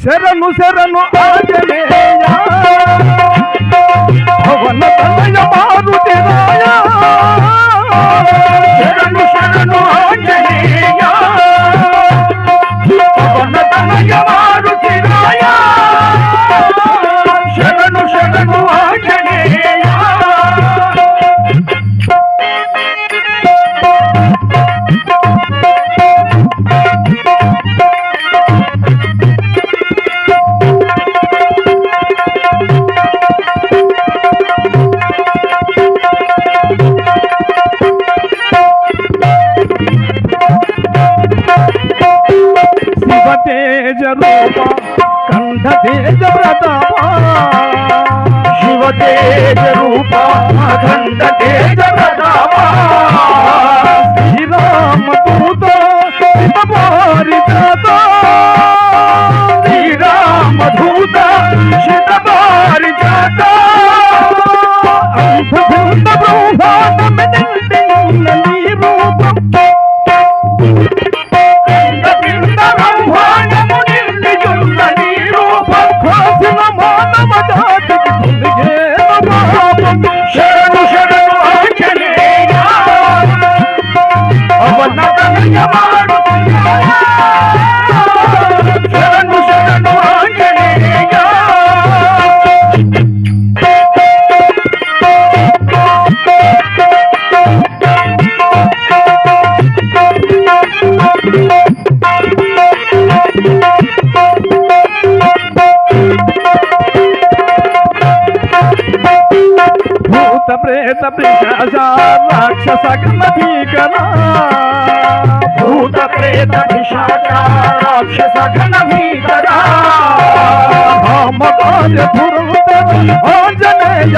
serrano, serrano, óyeme Teja రూప కంఠ తేజ ప్రతాప శివ తేజ రూప కంఠ తేజ ప్రతాప శ్రీరామ దూత శివపారిజాత శ్రీరామ దూత శత అంత అంతభూత Oh, భూత ప్రేత పిశాచ రాక్షస గణధీకర భూత ప్రేత పిశాచ రాక్షస ఘన భీకరా రామకార్య ధురుత ఆంజనేయ